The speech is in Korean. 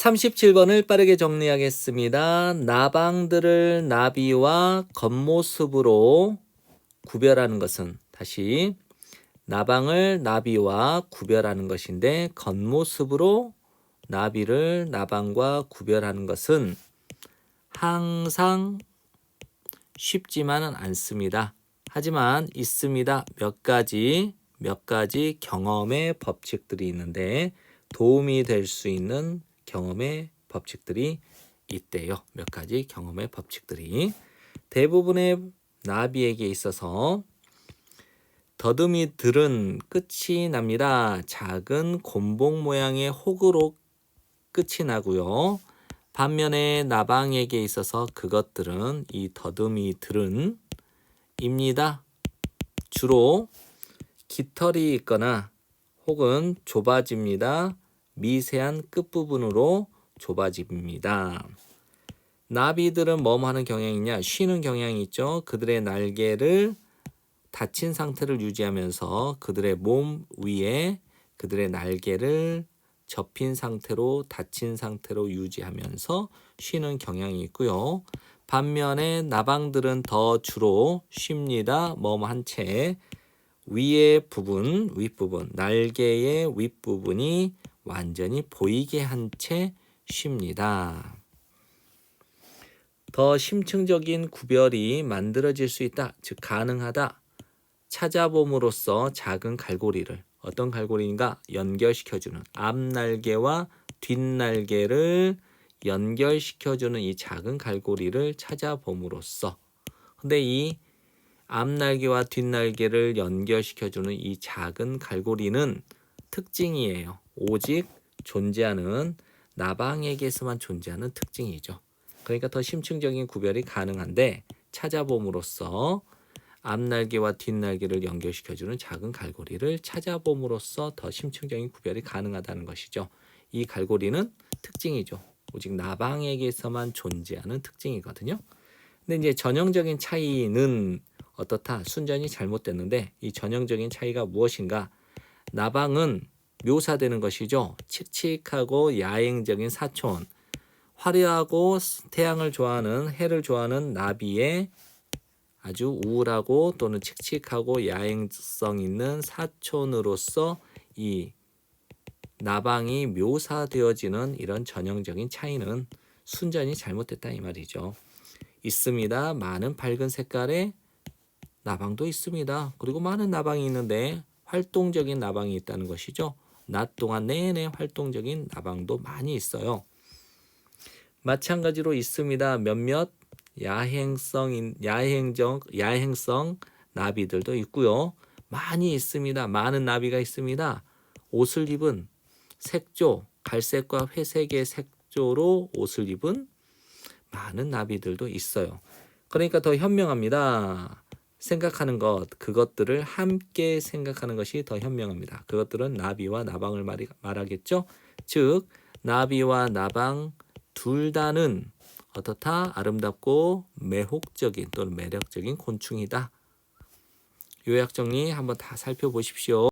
37번을 빠르게 정리하겠습니다. 나방들을 나비와 겉모습으로 구별하는 것은 다시 나방을 나비와 구별하는 것인데 겉모습으로 나비를 나방과 구별하는 것은 항상 쉽지만은 않습니다. 하지만 있습니다. 몇 가지 몇 가지 경험의 법칙들이 있는데 도움이 될 수 있는 경험의 법칙들이 있대요. 몇 가지 경험의 법칙들이 대부분의 나비에게 있어서 더듬이들은 끝이 납니다. 작은 곤봉 모양의 혹으로 끝이 나고요. 반면에 나방에게 있어서 그것들은 이 더듬이들은 입니다. 주로 깃털이 있거나 혹은 좁아집니다. 미세한 끝부분으로 좁아집니다. 나비들은 뭐뭐 하는 경향이 있냐? 쉬는 경향이 있죠. 그들의 날개를 닫힌 상태를 유지하면서 그들의 몸 위에 그들의 날개를 접힌 상태로 닫힌 상태로 유지하면서 쉬는 경향이 있고요. 반면에 나방들은 더 주로 쉽니다. 뭐뭐 한 채 위의 부분, 윗부분, 날개의 윗부분이 완전히 보이게 한 채 쉽니다. 더 심층적인 구별이 만들어질 수 있다. 즉 가능하다. 찾아봄으로써 작은 갈고리를 어떤 갈고리인가 연결시켜주는 앞날개와 뒷날개를 연결시켜주는 이 작은 갈고리를 찾아봄으로써 근데 이 앞날개와 뒷날개를 연결시켜주는 이 작은 갈고리는 특징이에요. 오직 존재하는 나방에게서만 존재하는 특징이죠. 그러니까 더 심층적인 구별이 가능한데 찾아봄으로써 앞날개와 뒷날개를 연결시켜주는 작은 갈고리를 찾아봄으로써 더 심층적인 구별이 가능하다는 것이죠. 이 갈고리는 특징이죠. 오직 나방에게서만 존재하는 특징이거든요. 근데 이제 전형적인 차이는 어떻다? 순전히 잘못됐는데 이 전형적인 차이가 무엇인가? 나방은 묘사되는 것이죠. 칙칙하고 야행적인 사촌, 화려하고 태양을 좋아하는 해를 좋아하는 나비의 아주 우울하고 또는 칙칙하고 야행성 있는 사촌으로서 이 나방이 묘사되어지는 이런 전형적인 차이는 순전히 잘못됐다 이 말이죠. 있습니다. 많은 밝은 색깔의 나방도 있습니다. 그리고 많은 나방이 있는데 활동적인 나방이 있다는 것이죠. 낮 동안 내내 활동적인 나방도 많이 있어요. 마찬가지로 있습니다. 몇몇 야행성 야행적 야행성 나비들도 있고요. 많이 있습니다. 많은 나비가 있습니다. 옷을 입은 색조 갈색과 회색의 색조로 옷을 입은 많은 나비들도 있어요. 그러니까 더 현명합니다. 생각하는 것, 그것들을 함께 생각하는 것이 더 현명합니다. 그것들은 나비와 나방을 말이, 말하겠죠. 즉, 나비와 나방 둘 다는 어떻다? 아름답고 매혹적인 또는 매력적인 곤충이다. 요약 정리 한번 다 살펴보십시오.